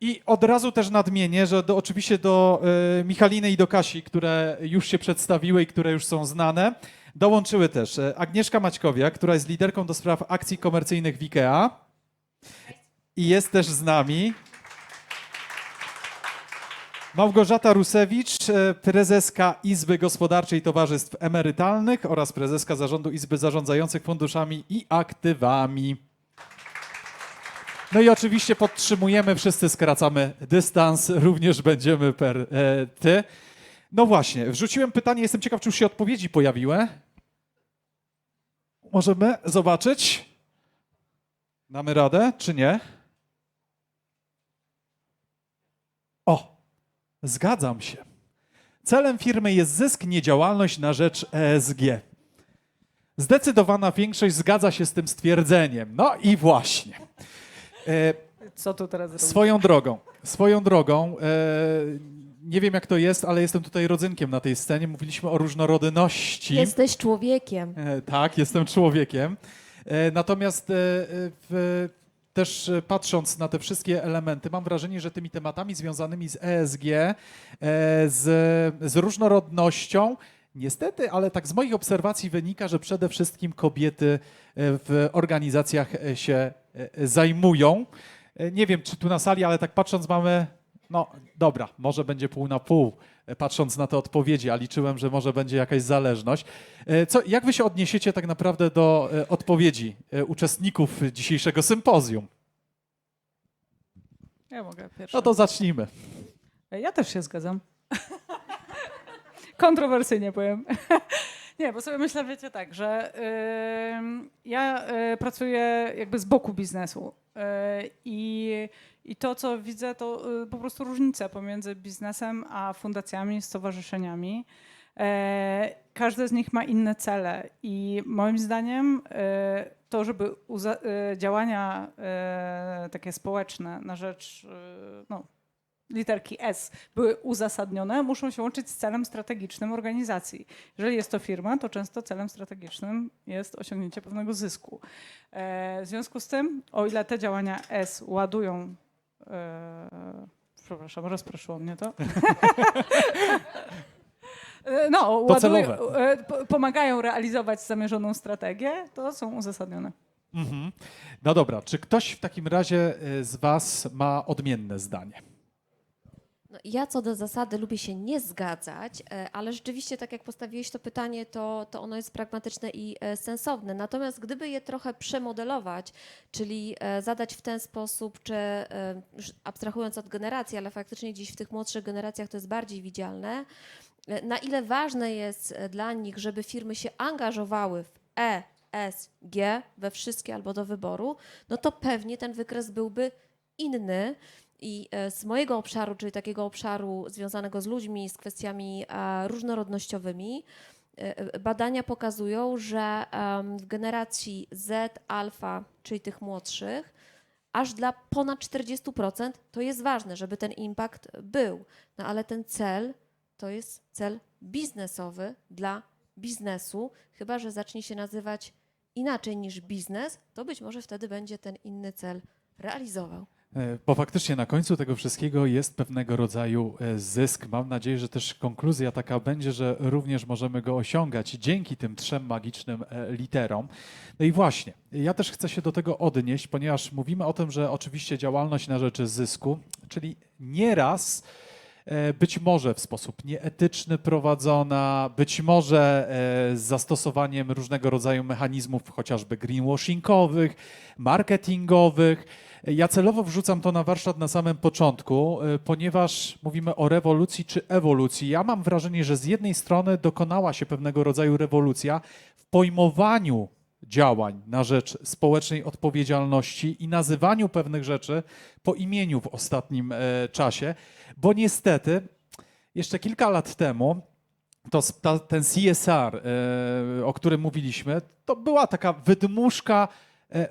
I od razu też nadmienię, że do, oczywiście do e, Michaliny i do Kasi, które już się przedstawiły i które już są znane, dołączyły też e, Agnieszka Maćkowiak, która jest liderką do spraw akcji komercyjnych w IKEA i jest też z nami. Małgorzata Rusewicz, e, prezeska Izby Gospodarczej Towarzystw Emerytalnych oraz prezeska Zarządu Izby Zarządzających Funduszami i Aktywami. No i oczywiście podtrzymujemy, wszyscy skracamy dystans, również będziemy per e, ty. No właśnie, wrzuciłem pytanie, jestem ciekaw, czy już się odpowiedzi pojawiły. Możemy zobaczyć. Damy radę, czy nie? O, zgadzam się. Celem firmy jest zysk, nie działalność na rzecz ESG. Zdecydowana większość zgadza się z tym stwierdzeniem. No i właśnie. E, Co tu teraz zrobić? Swoją drogą, swoją drogą, e, nie wiem jak to jest, ale jestem tutaj rodzynkiem na tej scenie. Mówiliśmy o różnorodności. Jesteś człowiekiem. E, tak, jestem człowiekiem. E, natomiast e, w, też patrząc na te wszystkie elementy, mam wrażenie, że tymi tematami związanymi z ESG, e, z, z różnorodnością, niestety, ale tak z moich obserwacji wynika, że przede wszystkim kobiety e, w organizacjach e, się e, zajmują. Nie wiem, czy tu na sali, ale tak patrząc mamy, no dobra, może będzie pół na pół, patrząc na te odpowiedzi, a liczyłem, że może będzie jakaś zależność. Co, jak wy się odniesiecie tak naprawdę do odpowiedzi uczestników dzisiejszego sympozjum? Ja mogę pierwszy. No to zacznijmy. Ja też się zgadzam. Kontrowersyjnie powiem. Nie, bo sobie myślę, wiecie tak, że ym, ja y, pracuję jakby z boku biznesu y, i, i to, co widzę, to y, po prostu różnica pomiędzy biznesem a fundacjami, stowarzyszeniami. E, każde z nich ma inne cele i moim zdaniem e, to, żeby e, działania e, takie społeczne na rzecz e, no, literki S były uzasadnione, muszą się łączyć z celem strategicznym organizacji. Jeżeli jest to firma, to często celem strategicznym jest osiągnięcie pewnego zysku. E, w związku z tym, o ile te działania S ładują. E, przepraszam, rozproszyło mnie to. E, No, ładują, pomagają realizować zamierzoną strategię, to są uzasadnione. Mhm. No dobra, czy ktoś w takim razie z was ma odmienne zdanie? Ja co do zasady lubię się nie zgadzać, e, ale rzeczywiście tak jak postawiłeś to pytanie, to, to ono jest pragmatyczne i e, sensowne. Natomiast gdyby je trochę przemodelować, czyli e, zadać w ten sposób, czy abstrahując od generacji, ale faktycznie dziś w tych młodszych generacjach to jest bardziej widzialne, na ile ważne jest dla nich, żeby firmy się angażowały w E, S, G we wszystkie albo do wyboru, no to pewnie ten wykres byłby inny. I e, z mojego obszaru, czyli takiego obszaru związanego z ludźmi, z kwestiami e, różnorodnościowymi, e, badania pokazują, że w generacji Z, alfa, czyli tych młodszych, aż dla ponad 40% to jest ważne, żeby ten impact był. No ale ten cel to jest cel biznesowy dla biznesu, chyba że zacznie się nazywać inaczej niż biznes, to być może wtedy będzie ten inny cel realizował. E, Bo faktycznie na końcu tego wszystkiego jest pewnego rodzaju e, zysk. Mam nadzieję, że też konkluzja taka będzie, że również możemy go osiągać dzięki tym trzem magicznym e, literom. No i właśnie, ja też chcę się do tego odnieść, ponieważ mówimy o tym, że oczywiście działalność na rzecz zysku, czyli nieraz być może w sposób nieetyczny prowadzona, być może z zastosowaniem różnego rodzaju mechanizmów, chociażby greenwashingowych, marketingowych. Ja celowo wrzucam to na warsztat na samym początku, e, ponieważ mówimy o rewolucji czy ewolucji. Ja mam wrażenie, że z jednej strony dokonała się pewnego rodzaju rewolucja w pojmowaniu działań na rzecz społecznej odpowiedzialności i nazywaniu pewnych rzeczy po imieniu w ostatnim e, czasie, bo niestety jeszcze kilka lat temu to ta, ten CSR, e, o którym mówiliśmy, to była taka wydmuszka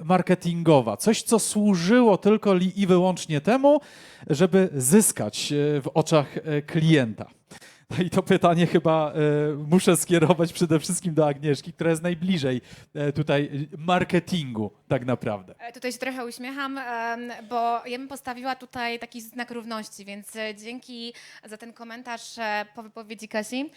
marketingowa. Coś, co służyło tylko i wyłącznie temu, żeby zyskać e, w oczach e, klienta. No i to pytanie chyba e, muszę skierować przede wszystkim do Agnieszki, która jest najbliżej e, tutaj marketingu tak naprawdę. E, Tutaj się trochę uśmiecham, bo ja bym postawiła tutaj taki znak równości, więc e, dzięki za ten komentarz e, po wypowiedzi Kasi.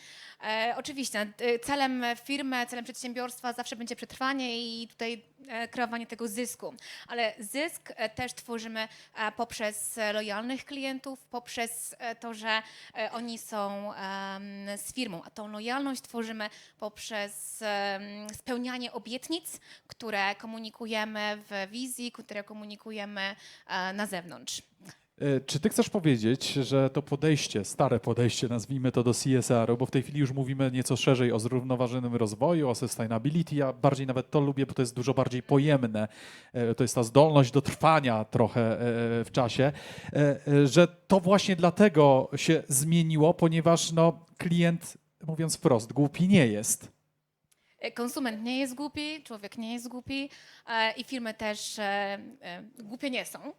E, oczywiście, e, celem firmy, celem przedsiębiorstwa zawsze będzie przetrwanie i tutaj e, kreowanie tego zysku, ale zysk e, też tworzymy e, poprzez e, lojalnych klientów, poprzez e, to, że e, oni są z firmą, a tą lojalność tworzymy poprzez spełnianie obietnic, które komunikujemy w wizji, które komunikujemy e, na zewnątrz. E, Czy ty chcesz powiedzieć, że to podejście, stare podejście, nazwijmy to do CSR-u, bo w tej chwili już mówimy nieco szerzej o zrównoważonym rozwoju, o sustainability, ja bardziej nawet to lubię, bo to jest dużo bardziej pojemne, E, to jest ta zdolność do trwania trochę e, w czasie, że to właśnie dlatego się zmieniło, ponieważ no, klient, mówiąc wprost, głupi nie jest. E, Konsument nie jest głupi, człowiek nie jest głupi e, i firmy też e, e, głupie nie są.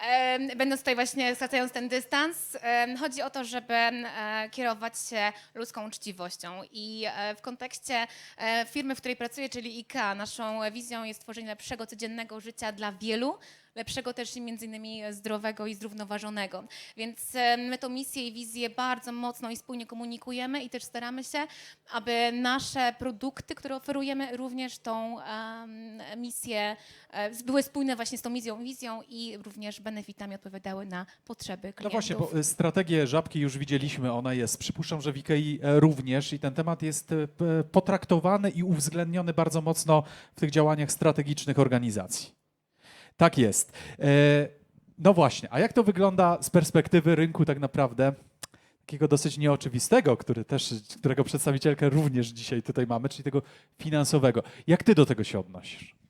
Em, Będąc tutaj właśnie skracając ten dystans, em, chodzi o to, żeby e, kierować się ludzką uczciwością. I e, w kontekście e, firmy, w której pracuję, czyli IKEA, naszą wizją jest tworzenie lepszego codziennego życia dla wielu, lepszego też i między innymi zdrowego i zrównoważonego. Więc e, my tą misję i wizję bardzo mocno i spójnie komunikujemy i też staramy się, aby nasze produkty, które oferujemy, również tą misję e, były spójne właśnie z tą misją, wizją i również benefitami odpowiadały na potrzeby No klientów. właśnie, bo y, strategię żabki już widzieliśmy, ona jest. Przypuszczam, że w Ikei e, również i ten temat jest e, potraktowany i uwzględniony bardzo mocno w tych działaniach strategicznych organizacji. Tak jest. E, No właśnie, a jak to wygląda z perspektywy rynku tak naprawdę? Takiego dosyć nieoczywistego, który też, którego przedstawicielkę również dzisiaj tutaj mamy, czyli tego finansowego. Jak ty do tego się odnosisz?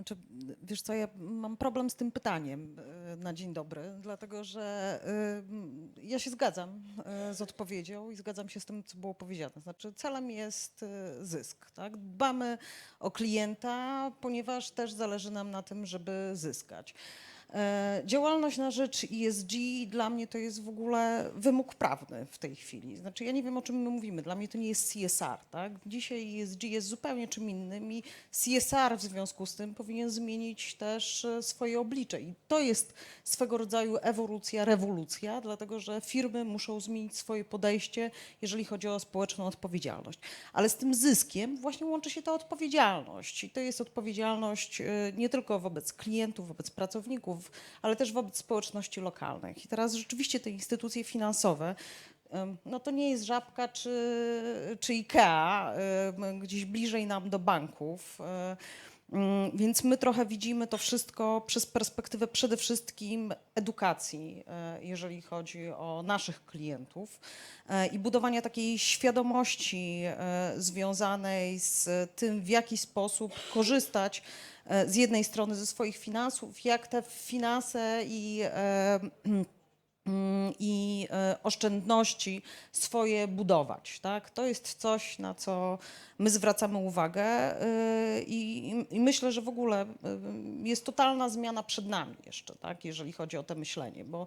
Znaczy, wiesz co, ja mam problem z tym pytaniem e, na dzień dobry, dlatego że e, ja się zgadzam e, z odpowiedzią i zgadzam się z tym, co było powiedziane. Znaczy, celem jest zysk. Tak? Dbamy o klienta, ponieważ też zależy nam na tym, żeby zyskać. E, Działalność na rzecz ESG dla mnie to jest w ogóle wymóg prawny w tej chwili. Znaczy ja nie wiem o czym my mówimy, dla mnie to nie jest CSR. Tak? Dzisiaj ESG jest zupełnie czym innym i CSR w związku z tym powinien zmienić też e, swoje oblicze. I to jest swego rodzaju ewolucja, rewolucja, dlatego że firmy muszą zmienić swoje podejście, jeżeli chodzi o społeczną odpowiedzialność. Ale z tym zyskiem właśnie łączy się ta odpowiedzialność. I to jest odpowiedzialność e, nie tylko wobec klientów, wobec pracowników, ale też wobec społeczności lokalnych. I teraz rzeczywiście te instytucje finansowe, no to nie jest żabka czy, czy IKEA, gdzieś bliżej nam do banków. mm, Więc my trochę widzimy to wszystko przez perspektywę przede wszystkim edukacji, e, jeżeli chodzi o naszych klientów e, i budowania takiej świadomości związanej z tym, w jaki sposób korzystać z jednej strony ze swoich finansów, jak te finanse i e, i e, oszczędności swoje budować. Tak? To jest coś, na co my zwracamy uwagę e, i, i myślę, że w ogóle e, jest totalna zmiana przed nami jeszcze, tak? jeżeli chodzi o to myślenie, bo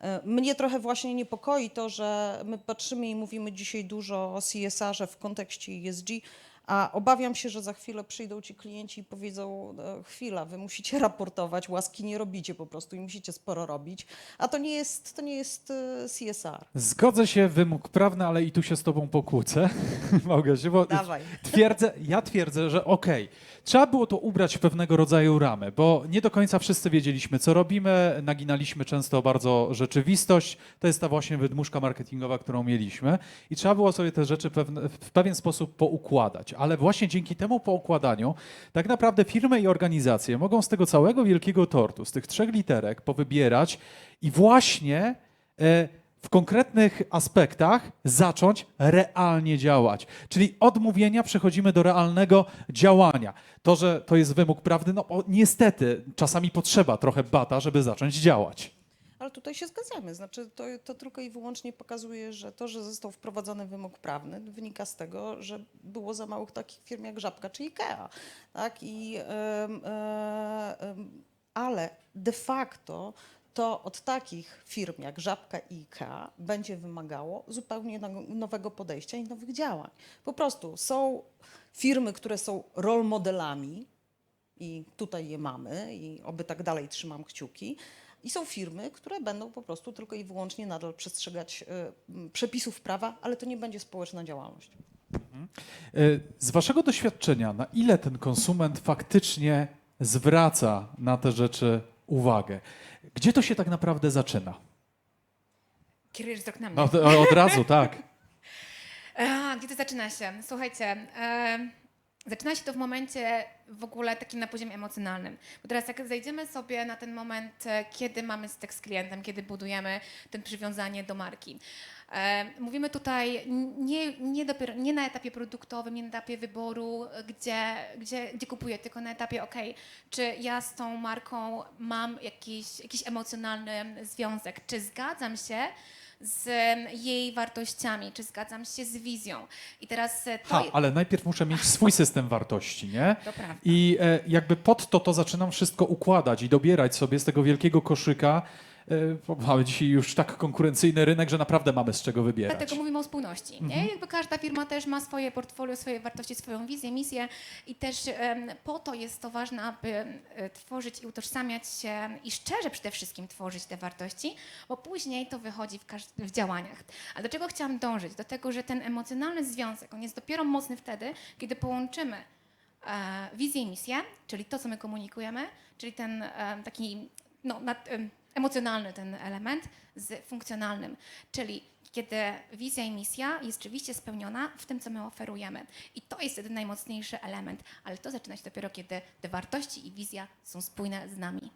e, mnie trochę właśnie niepokoi to, że my patrzymy i mówimy dzisiaj dużo o CSR-ze w kontekście ESG, a obawiam się, że za chwilę przyjdą ci klienci i powiedzą, e, chwila, wy musicie raportować, łaski nie robicie po prostu i musicie sporo robić, a to nie jest, to nie jest e, CSR. Zgodzę się, wymóg prawny, ale i tu się z tobą pokłócę, Małgosiu, bo Dawaj. twierdzę, ja twierdzę, że okej, trzeba było to ubrać w pewnego rodzaju ramy, bo nie do końca wszyscy wiedzieliśmy, co robimy, naginaliśmy często bardzo rzeczywistość, to jest ta właśnie wydmuszka marketingowa, którą mieliśmy. I trzeba było sobie te rzeczy w pewien sposób poukładać, ale właśnie dzięki temu poukładaniu tak naprawdę firmy i organizacje mogą z tego całego wielkiego tortu, z tych trzech literek powybierać i właśnie e, w konkretnych aspektach zacząć realnie działać. Czyli od mówienia przechodzimy do realnego działania. To, że to jest wymóg prawny, no niestety czasami potrzeba trochę bata, żeby zacząć działać. Ale tutaj się zgadzamy. Znaczy, to, to tylko i wyłącznie pokazuje, że to, że został wprowadzony wymóg prawny, wynika z tego, że było za małych takich firm jak Żabka czy IKEA. Tak? I, e, em, ale de facto to od takich firm jak Żabka i IKEA będzie wymagało zupełnie no- nowego podejścia i nowych działań. Po prostu są firmy, które są role modelami i tutaj je mamy i oby tak dalej trzymam kciuki. I są firmy, które będą po prostu tylko i wyłącznie nadal przestrzegać y, przepisów prawa, ale to nie będzie społeczna działalność. E, Z waszego doświadczenia, na ile ten konsument faktycznie zwraca na te rzeczy uwagę? Gdzie to się tak naprawdę zaczyna? Kierujesz wzrok na mnie. No, to od razu, tak. A, gdzie to zaczyna się? Słuchajcie, e, zaczyna się to w momencie w ogóle takim na poziomie emocjonalnym. Bo teraz jak zejdziemy sobie na ten moment, e, kiedy mamy styk z klientem, kiedy budujemy ten przywiązanie do marki. E, mówimy tutaj nie, nie, dopiero, nie na etapie produktowym, nie na etapie wyboru, e, gdzie, gdzie, gdzie kupuję, tylko na etapie, ok, czy ja z tą marką mam jakiś, jakiś emocjonalny związek, czy zgadzam się z jej wartościami, czy zgadzam się z wizją. I teraz e, to... Ha, ale najpierw muszę mieć swój system wartości, nie? To prawda. I e, jakby pod to to zaczynam wszystko układać i dobierać sobie z tego wielkiego koszyka. E, mamy dzisiaj już tak konkurencyjny rynek, że naprawdę mamy z czego wybierać. Dlatego mówimy o spójności. Nie? Jakby każda firma też ma swoje portfolio, swoje wartości, swoją wizję, misję i też po to jest to ważne, aby e, tworzyć i utożsamiać się i szczerze przede wszystkim tworzyć te wartości, bo później to wychodzi w, w działaniach. A do czego chciałam dążyć? Do tego, że ten emocjonalny związek, on jest dopiero mocny wtedy, kiedy połączymy e, wizję i misję, czyli to, co my komunikujemy, czyli ten taki no, nad, emocjonalny ten element z funkcjonalnym, czyli kiedy wizja i misja jest rzeczywiście spełniona w tym, co my oferujemy. I to jest wtedy najmocniejszy element, ale to zaczyna się dopiero, kiedy te wartości i wizja są spójne z nami.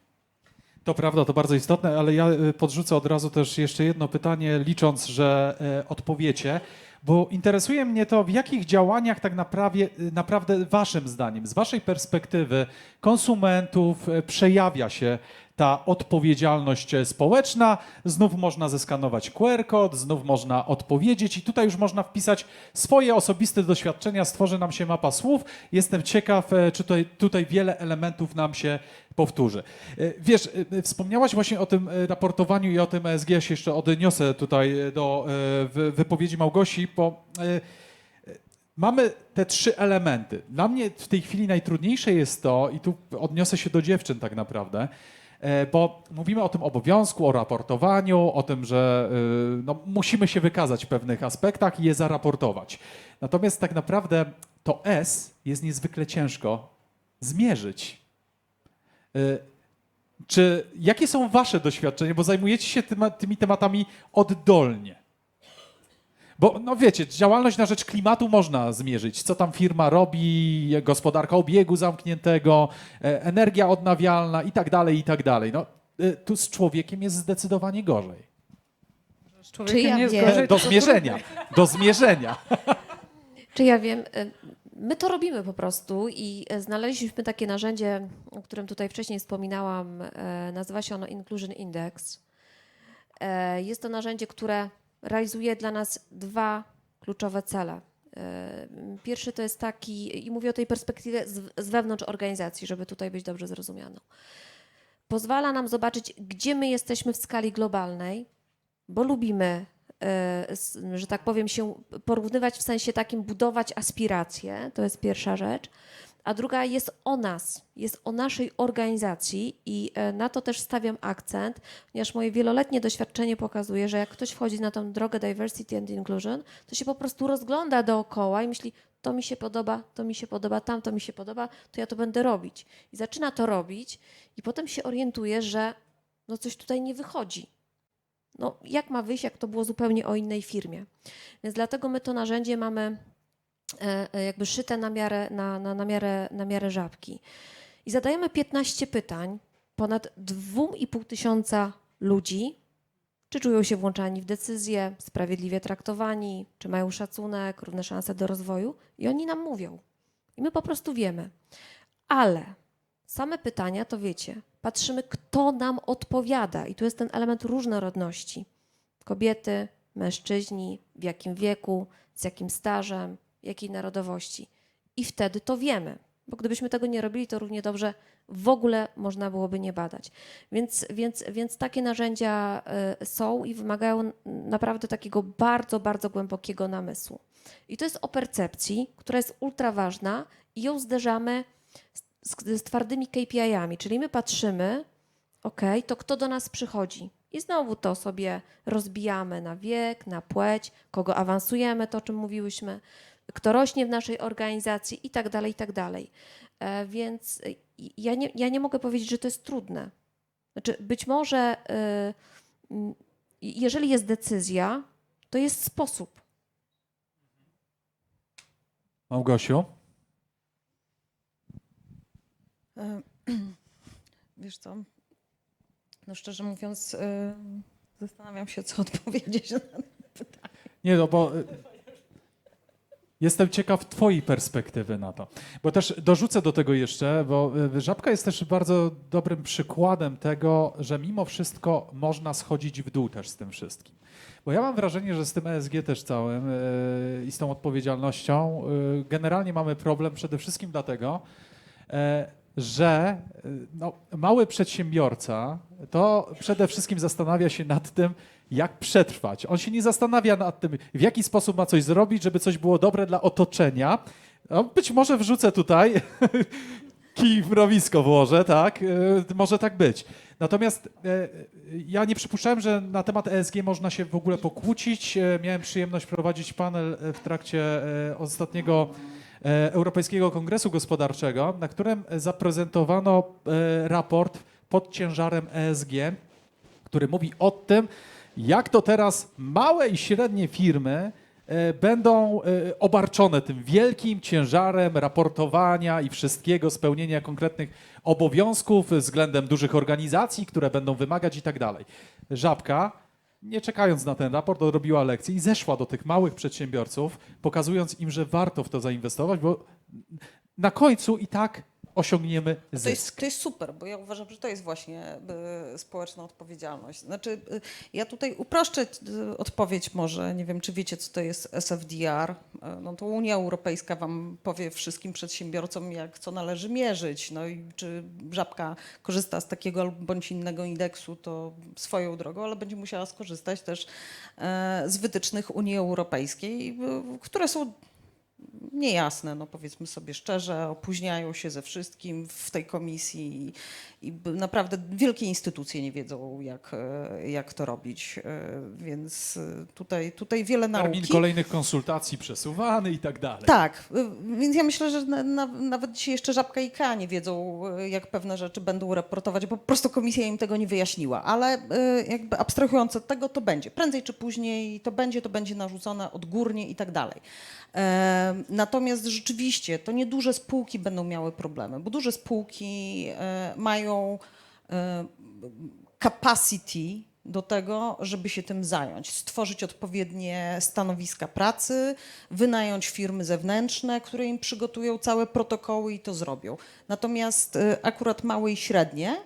To prawda, to bardzo istotne, ale ja y, podrzucę od razu też jeszcze jedno pytanie, licząc, że e, odpowiecie, bo interesuje mnie to, w jakich działaniach tak naprawdę, y, naprawdę waszym zdaniem, z waszej perspektywy konsumentów przejawia się ta odpowiedzialność społeczna. Znów można zeskanować QR kod, znów można odpowiedzieć i tutaj już można wpisać swoje osobiste doświadczenia, stworzy nam się mapa słów. Jestem ciekaw, e, czy tutaj, tutaj wiele elementów nam się powtórzy. E, Wiesz, e, wspomniałaś właśnie o tym raportowaniu i o tym ESG, ja się jeszcze odniosę tutaj do wy- wypowiedzi Małgosi, bo mamy te trzy elementy. Dla mnie w tej chwili najtrudniejsze jest to, i tu odniosę się do dziewczyn tak naprawdę, bo mówimy o tym obowiązku, o raportowaniu, o tym, że e, no, musimy się wykazać w pewnych aspektach i je zaraportować. Natomiast tak naprawdę to S jest niezwykle ciężko zmierzyć. Y, Czy jakie są wasze doświadczenia, bo zajmujecie się tymi tematami oddolnie? Bo no wiecie, działalność na rzecz klimatu można zmierzyć. Co tam firma robi, gospodarka obiegu zamkniętego, e, energia odnawialna i tak dalej, i tak dalej. No, y, tu z człowiekiem jest zdecydowanie gorzej. Z człowiekiem ja nie jest wiem? gorzej, E, Do zmierzenia, do zmierzenia. Czy ja wiem, y, my to robimy po prostu i znaleźliśmy takie narzędzie, o którym tutaj wcześniej wspominałam, nazywa się ono Inclusion Index. E, Jest to narzędzie, które realizuje dla nas dwa kluczowe cele. E, Pierwszy to jest taki, i mówię o tej perspektywie z, z wewnątrz organizacji, żeby tutaj być dobrze zrozumianą. Pozwala nam zobaczyć, gdzie my jesteśmy w skali globalnej, bo lubimy, e, że tak powiem, się porównywać w sensie takim, budować aspiracje, to jest pierwsza rzecz. A druga jest o nas, jest o naszej organizacji i e, na to też stawiam akcent, ponieważ moje wieloletnie doświadczenie pokazuje, że jak ktoś wchodzi na tą drogę diversity and inclusion, to się po prostu rozgląda dookoła i myśli, to mi się podoba, to mi się podoba, tam to mi się podoba, to ja to będę robić. I zaczyna to robić i potem się orientuje, że no coś tutaj nie wychodzi. No jak ma wyjść, jak to było zupełnie o innej firmie. Więc dlatego my to narzędzie mamy jakby szyte na miarę, na, na, na, miarę, na miarę żabki. I zadajemy 15 pytań, ponad 2,5 tysiąca ludzi, czy czują się włączani w decyzje, sprawiedliwie traktowani, czy mają szacunek, równe szanse do rozwoju. I oni nam mówią. I my po prostu wiemy. Ale same pytania, to wiecie, patrzymy, kto nam odpowiada. I tu jest ten element różnorodności. Kobiety, mężczyźni, w jakim wieku, z jakim stażem, jakiej narodowości. I wtedy to wiemy. Bo gdybyśmy tego nie robili, to równie dobrze w ogóle można byłoby nie badać. Więc, więc, więc takie narzędzia y, są i wymagają naprawdę takiego bardzo, bardzo głębokiego namysłu. I to jest o percepcji, która jest ultra ważna i ją zderzamy z, z twardymi KPI-ami, czyli my patrzymy, ok, to kto do nas przychodzi? I znowu to sobie rozbijamy na wiek, na płeć, kogo awansujemy, to o czym mówiłyśmy, kto rośnie w naszej organizacji i tak dalej, i tak dalej. E, Więc y, ja nie, ja nie mogę powiedzieć, że to jest trudne. Znaczy, być może, mm, jeżeli jest decyzja, to jest sposób. Małgosiu? E, Wiesz co? No szczerze mówiąc, e, zastanawiam się, co odpowiedzieć na Nie, no bo jestem ciekaw Twojej perspektywy na to. Bo też dorzucę do tego jeszcze, bo y, Żabka jest też bardzo dobrym przykładem tego, że mimo wszystko można schodzić w dół też z tym wszystkim. Bo ja mam wrażenie, że z tym ESG też całym y, i z tą odpowiedzialnością y, generalnie mamy problem przede wszystkim dlatego, e, że y, no, mały przedsiębiorca to przede wszystkim zastanawia się nad tym, jak przetrwać. On się nie zastanawia nad tym, w jaki sposób ma coś zrobić, żeby coś było dobre dla otoczenia. No, być może wrzucę tutaj kij w mrowisko włożę, tak? E, Może tak być. Natomiast e, ja nie przypuszczałem, że na temat ESG można się w ogóle pokłócić. E, Miałem przyjemność prowadzić panel w trakcie ostatniego Europejskiego Kongresu Gospodarczego, na którym zaprezentowano raport pod ciężarem ESG, który mówi o tym, jak to teraz małe i średnie firmy e, będą e, obarczone tym wielkim ciężarem raportowania i wszystkiego, spełnienia konkretnych obowiązków względem dużych organizacji, które będą wymagać i tak dalej. Żabka, nie czekając na ten raport, odrobiła lekcję i zeszła do tych małych przedsiębiorców, pokazując im, że warto w to zainwestować, bo na końcu i tak osiągniemy To zysk. jest, to jest super, bo ja uważam, że to jest właśnie y, społeczna odpowiedzialność. Znaczy, y, ja tutaj uproszczę y, odpowiedź może, nie wiem, czy wiecie, co to jest SFDR. No to Unia Europejska wam powie wszystkim przedsiębiorcom, jak co należy mierzyć. No i czy Żabka korzysta z takiego bądź innego indeksu, to swoją drogą, ale będzie musiała skorzystać też e, z wytycznych Unii Europejskiej, które są niejasne, no powiedzmy sobie szczerze, opóźniają się ze wszystkim w tej komisji i, i naprawdę wielkie instytucje nie wiedzą, jak, e, jak to robić, e, więc e, tutaj, tutaj wiele Termin nauki. kolejnych konsultacji przesuwany i tak dalej. Tak, więc ja myślę, że na, na, nawet dzisiaj jeszcze Żabka i K nie wiedzą, jak pewne rzeczy będą raportować, bo po prostu komisja im tego nie wyjaśniła. Ale jakby abstrahując od tego, to będzie. Prędzej czy później to będzie, to będzie narzucone odgórnie i tak dalej. E, Natomiast rzeczywiście to nieduże spółki będą miały problemy, bo duże spółki e, mają e, capacity do tego, żeby się tym zająć, stworzyć odpowiednie stanowiska pracy, wynająć firmy zewnętrzne, które im przygotują całe protokoły i to zrobią. Natomiast y, akurat małe i średnie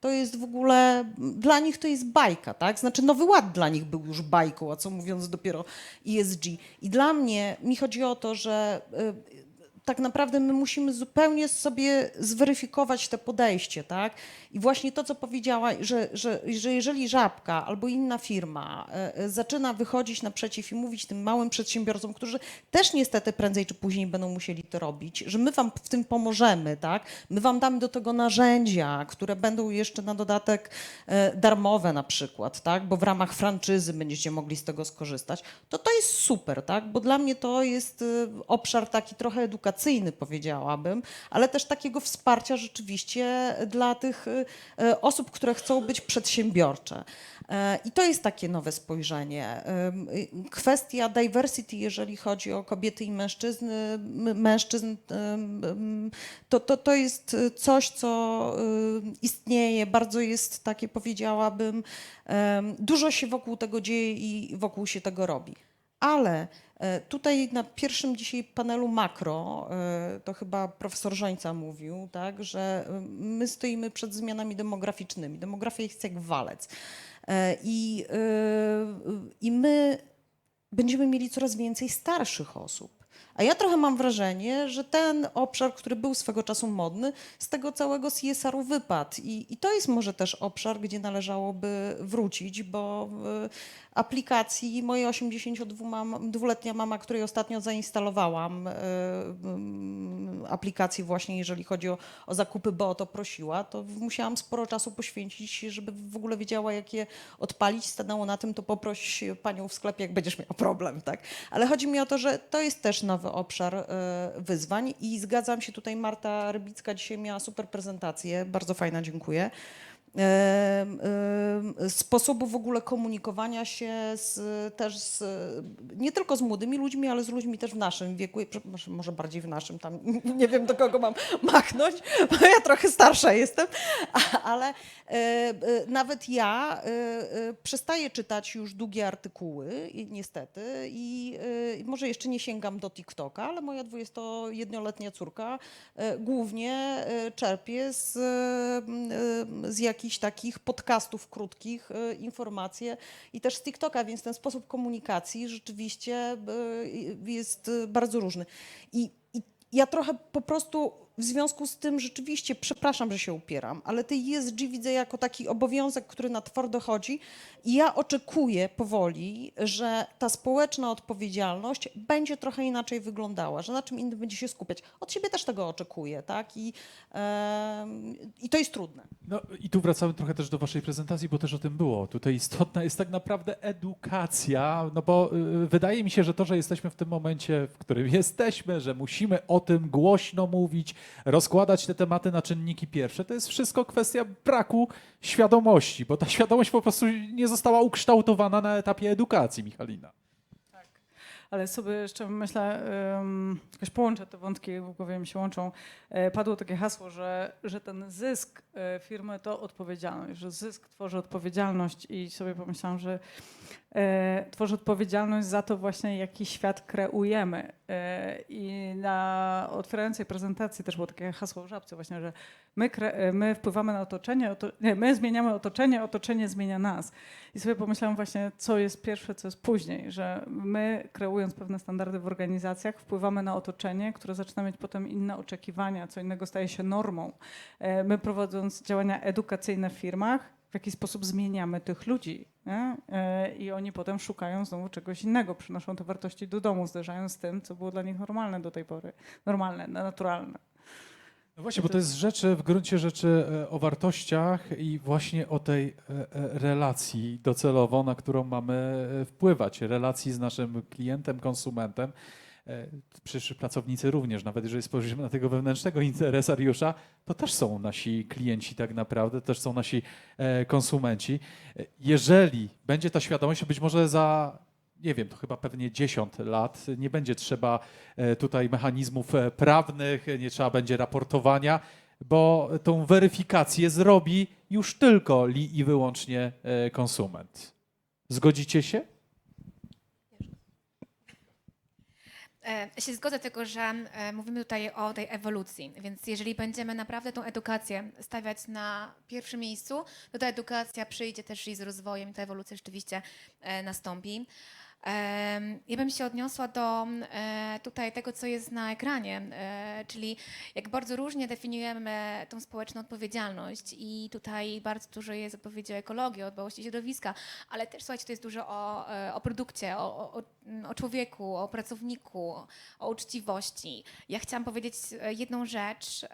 to jest w ogóle, dla nich to jest bajka, tak? Znaczy Nowy Ład dla nich był już bajką, a co mówiąc dopiero ESG. I dla mnie, mi chodzi o to, że y, tak naprawdę my musimy zupełnie sobie zweryfikować te podejście, tak? I właśnie to, co powiedziała, że, że, że jeżeli żabka albo inna firma e, e, zaczyna wychodzić naprzeciw i mówić tym małym przedsiębiorcom, którzy też niestety prędzej czy później będą musieli to robić, że my wam w tym pomożemy, tak? My wam damy do tego narzędzia, które będą jeszcze na dodatek e, darmowe na przykład, tak? Bo w ramach franczyzy będziecie mogli z tego skorzystać. To to jest super, tak? Bo dla mnie to jest obszar taki trochę edukacyjny, powiedziałabym, ale też takiego wsparcia rzeczywiście dla tych y, y, osób, które chcą być przedsiębiorcze. E, I to jest takie nowe spojrzenie. Y, Kwestia diversity, jeżeli chodzi o kobiety i mężczyzn, ym, to, to, to jest coś, co istnieje, bardzo jest takie, powiedziałabym, dużo się wokół tego dzieje i wokół się tego robi. Ale tutaj na pierwszym dzisiaj panelu makro, e, to chyba profesor Żońca mówił, tak, że e, my stoimy przed zmianami demograficznymi. Demografia jest jak walec. E, I, e, I my będziemy mieli coraz więcej starszych osób. A ja trochę mam wrażenie, że ten obszar, który był swego czasu modny, z tego całego CSR-u wypadł. I, I to jest może też obszar, gdzie należałoby wrócić, bo aplikacji mojej 82-letnia mama, której ostatnio zainstalowałam e, mm, aplikację właśnie, jeżeli chodzi o, o zakupy, bo o to prosiła, to musiałam sporo czasu poświęcić, żeby w ogóle wiedziała, jak je odpalić. Stanęło na tym, to poproś panią w sklepie, jak będziesz miał problem, tak? Ale chodzi mi o to, że to jest też nowy obszar e, wyzwań i zgadzam się tutaj, Marta Rybicka dzisiaj miała super prezentację, bardzo fajna, dziękuję. Sposobu w ogóle komunikowania się z, też z, nie tylko z młodymi ludźmi, ale z ludźmi też w naszym wieku, może bardziej w naszym, tam nie wiem do kogo mam machnąć, bo ja trochę starsza jestem, ale e, e, nawet ja e, przestaję czytać już długie artykuły, niestety, i może jeszcze nie sięgam do TikToka, ale moja 21-letnia córka głównie czerpie z, z takich podcastów krótkich e, informacje i też z TikToka, więc ten sposób komunikacji rzeczywiście e, jest e, bardzo różny. I, i ja trochę po prostu w związku z tym rzeczywiście, przepraszam, że się upieram, ale tej ESG widzę jako taki obowiązek, który na twardo chodzi i ja oczekuję powoli, że ta społeczna odpowiedzialność będzie trochę inaczej wyglądała, że na czym innym będzie się skupiać. Od siebie też tego oczekuję, tak? I, i to jest trudne. No i tu wracamy trochę też do waszej prezentacji, bo też o tym było. Tutaj istotna jest tak naprawdę edukacja, no bo y, wydaje mi się, że to, że jesteśmy w tym momencie, w którym jesteśmy, że musimy o tym głośno mówić, rozkładać te tematy na czynniki pierwsze, to jest wszystko kwestia braku świadomości, bo ta świadomość po prostu nie została ukształtowana na etapie edukacji, Michalina. Ale sobie jeszcze myślę, um, jakoś połączę te wątki, w głowie mi się łączą. E, padło takie hasło, że, że ten zysk e, firmy to odpowiedzialność, że zysk tworzy odpowiedzialność i sobie pomyślałam, że e, tworzy odpowiedzialność za to właśnie, jaki świat kreujemy. E, I na otwierającej prezentacji też było takie hasło w żabce właśnie, że my, e, my wpływamy na otoczenie, oto, nie, my zmieniamy otoczenie, otoczenie zmienia nas. I sobie pomyślałam właśnie, co jest pierwsze, co jest później, że my kreując pewne standardy w organizacjach, wpływamy na otoczenie, które zaczyna mieć potem inne oczekiwania, co innego staje się normą. E, My prowadząc działania edukacyjne w firmach, w jaki sposób zmieniamy tych ludzi. Nie? E, I oni potem szukają znowu czegoś innego, przynoszą te wartości do domu, zderzając z tym, co było dla nich normalne do tej pory. Normalne, naturalne. No właśnie, bo to jest rzeczy, w gruncie rzeczy e, o wartościach i właśnie o tej e, relacji docelowo, na którą mamy wpływać. Relacji z naszym klientem, konsumentem. E, Przyszli pracownicy również, nawet jeżeli spojrzymy na tego wewnętrznego interesariusza, to też są nasi klienci tak naprawdę, też są nasi e, konsumenci. E, Jeżeli będzie ta świadomość, być może za nie wiem, to chyba pewnie 10 lat. Nie będzie trzeba tutaj mechanizmów prawnych, nie trzeba będzie raportowania, bo tą weryfikację zrobi już tylko i wyłącznie konsument. Zgodzicie się? Ja się zgodzę, tylko że e, mówimy tutaj o tej ewolucji, więc jeżeli będziemy naprawdę tą edukację stawiać na pierwszym miejscu, to ta edukacja przyjdzie też i z rozwojem i ta ewolucja rzeczywiście e, nastąpi. Ja bym się odniosła do e, tutaj tego, co jest na ekranie, e, czyli jak bardzo różnie definiujemy tą społeczną odpowiedzialność i tutaj bardzo dużo jest odpowiedzi o ekologii, o dbałości środowiska, ale też słuchajcie, to jest dużo o, e, o produkcie, o, o, o- człowieku, o pracowniku, o uczciwości. Ja chciałam powiedzieć jedną rzecz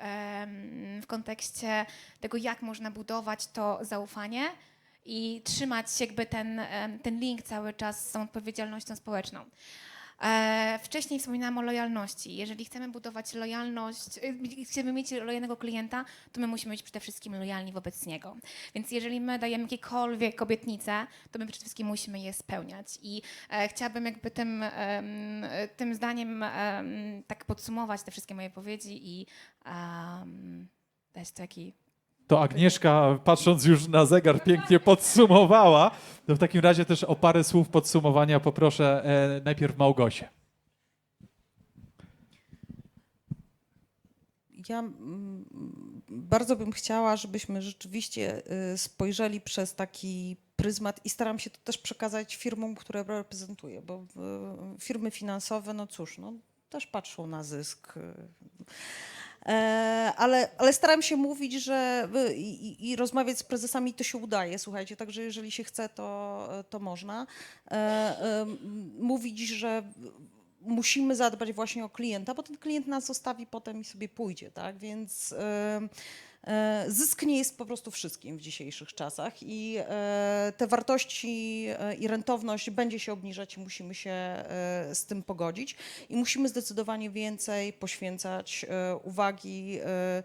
w kontekście tego, jak można budować to zaufanie i trzymać jakby ten, ten link cały czas z tą odpowiedzialnością społeczną. E, wcześniej wspominałam o lojalności. Jeżeli chcemy budować lojalność, y, chcemy mieć lojalnego klienta, to my musimy być przede wszystkim lojalni wobec niego. Więc jeżeli my dajemy jakiekolwiek obietnice, to my przede wszystkim musimy je spełniać. I e, chciałabym jakby tym, tym zdaniem em, tak podsumować te wszystkie moje powiedzi i em, dać taki To Agnieszka, patrząc już na zegar, pięknie podsumowała. To w takim razie też o parę słów podsumowania poproszę e, najpierw Małgosię. Ja mm, bardzo bym chciała, żebyśmy rzeczywiście y, spojrzeli przez taki pryzmat i staram się to też przekazać firmom, które reprezentuję, bo y, firmy finansowe, no cóż, no, też patrzą na zysk. E, Ale, ale staram się mówić, że i, i- rozmawiać z prezesami to się udaje, słuchajcie, także jeżeli się chce, to, to można. E, e, Mówić, że musimy zadbać właśnie o klienta, bo ten klient nas zostawi potem i sobie pójdzie, tak? Więc zysk nie jest po prostu wszystkim w dzisiejszych czasach i e, te wartości e, i rentowność będzie się obniżać i musimy się e, z tym pogodzić i musimy zdecydowanie więcej poświęcać e, uwagi e,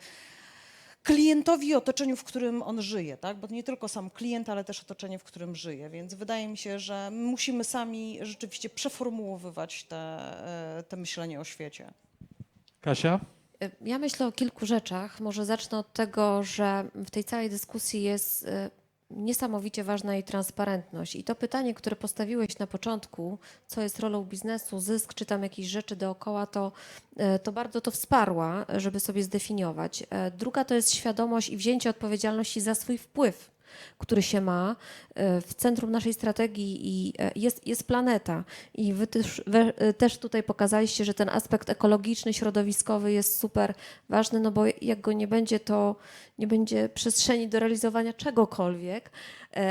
klientowi i otoczeniu, w którym on żyje, tak? Bo nie tylko sam klient, ale też otoczenie, w którym żyje. Więc wydaje mi się, że musimy sami rzeczywiście przeformułowywać te, e, te myślenie o świecie. Kasia? Y, Ja myślę o kilku rzeczach. Może zacznę od tego, że w tej całej dyskusji jest y, niesamowicie ważna jej transparentność. I to pytanie, które postawiłeś na początku, co jest rolą biznesu, zysk, czy tam jakieś rzeczy dookoła, to, y, to bardzo to wsparła, żeby sobie zdefiniować. Druga to jest świadomość i wzięcie odpowiedzialności za swój wpływ który się ma. E, W centrum naszej strategii i e, jest, jest planeta. I wy też, wy e, też tutaj pokazaliście, że ten aspekt ekologiczny, środowiskowy jest super ważny, no bo jak go nie będzie, to nie będzie przestrzeni do realizowania czegokolwiek,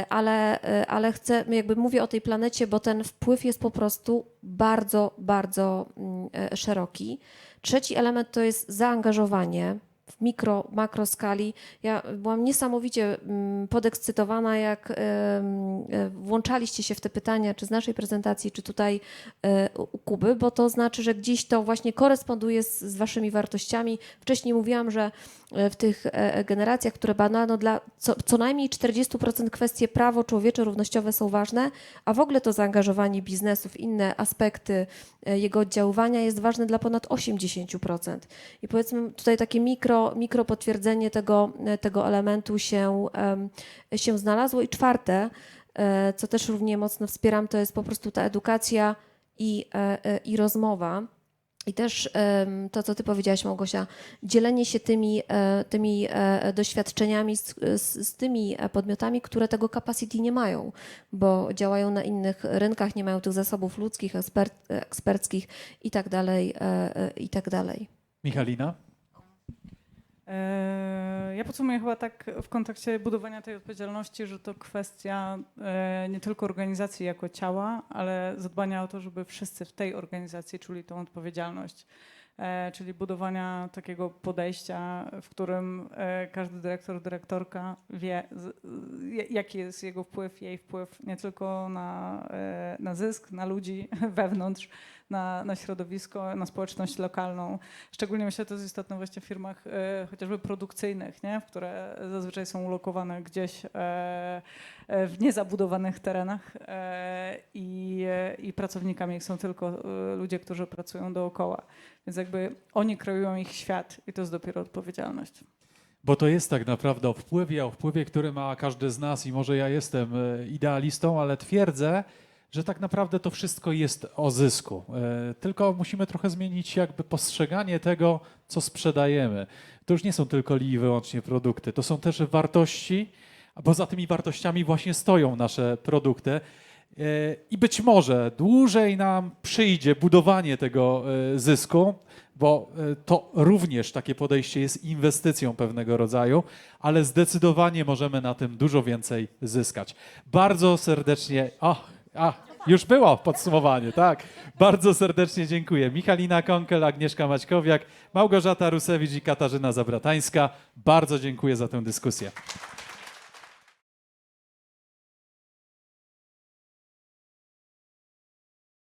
ale, ale chcę, jakby mówię o tej planecie, bo ten wpływ jest po prostu bardzo, bardzo mm, szeroki. Trzeci element to jest zaangażowanie w mikro, makro skali. Ja byłam niesamowicie mm, podekscytowana, jak e, włączaliście się w te pytania, czy z naszej prezentacji, czy tutaj e, u Kuby, bo to znaczy, że gdzieś to właśnie koresponduje z, z waszymi wartościami. Wcześniej mówiłam, że e, w tych generacjach, które badano, dla co, co najmniej 40% kwestie prawo człowiecze równościowe są ważne, a w ogóle to zaangażowanie biznesu w inne aspekty jego oddziaływania jest ważne dla ponad 80%. I powiedzmy tutaj takie mikro, mikro potwierdzenie tego, e, tego elementu się, się znalazło. I czwarte, e, co też równie mocno wspieram, to jest po prostu ta edukacja i, e, i rozmowa. I też to, co ty powiedziałaś, Małgosia, dzielenie się tymi, tymi doświadczeniami z, z, z tymi podmiotami, które tego capacity nie mają, bo działają na innych rynkach, nie mają tych zasobów ludzkich, ekspert, eksperckich i tak dalej, e, e, i tak. Michalina? E, Ja podsumuję chyba tak w kontekście budowania tej odpowiedzialności, że to kwestia e, nie tylko organizacji jako ciała, ale zadbania o to, żeby wszyscy w tej organizacji czuli tą odpowiedzialność. E, Czyli budowania takiego podejścia, w którym każdy dyrektor, dyrektorka wie, jaki jest jego wpływ, jej wpływ nie tylko na, na zysk, na ludzi wewnątrz, na, na środowisko, na społeczność lokalną. Szczególnie myślę, że to jest istotne właśnie w firmach e, chociażby produkcyjnych, nie? które zazwyczaj są ulokowane gdzieś e, e, w niezabudowanych terenach e, i, e, i pracownikami są tylko e, ludzie, którzy pracują dookoła. Więc jakby oni kreują ich świat i to jest dopiero odpowiedzialność. Bo to jest tak naprawdę o wpływie, o wpływie, który ma każdy z nas i może ja jestem idealistą, ale twierdzę, że tak naprawdę to wszystko jest o zysku. E, Tylko musimy trochę zmienić jakby postrzeganie tego, co sprzedajemy. To już nie są tylko i wyłącznie produkty, to są też wartości, a poza tymi wartościami właśnie stoją nasze produkty. E, I być może dłużej nam przyjdzie budowanie tego e, zysku, bo to również takie podejście jest inwestycją pewnego rodzaju, ale zdecydowanie możemy na tym dużo więcej zyskać. Bardzo serdecznie. O, a, już było podsumowanie, tak. Bardzo serdecznie dziękuję. Michalina Konkel, Agnieszka Maćkowiak, Małgorzata Rusewicz i Katarzyna Zabratańska. Bardzo dziękuję za tę dyskusję.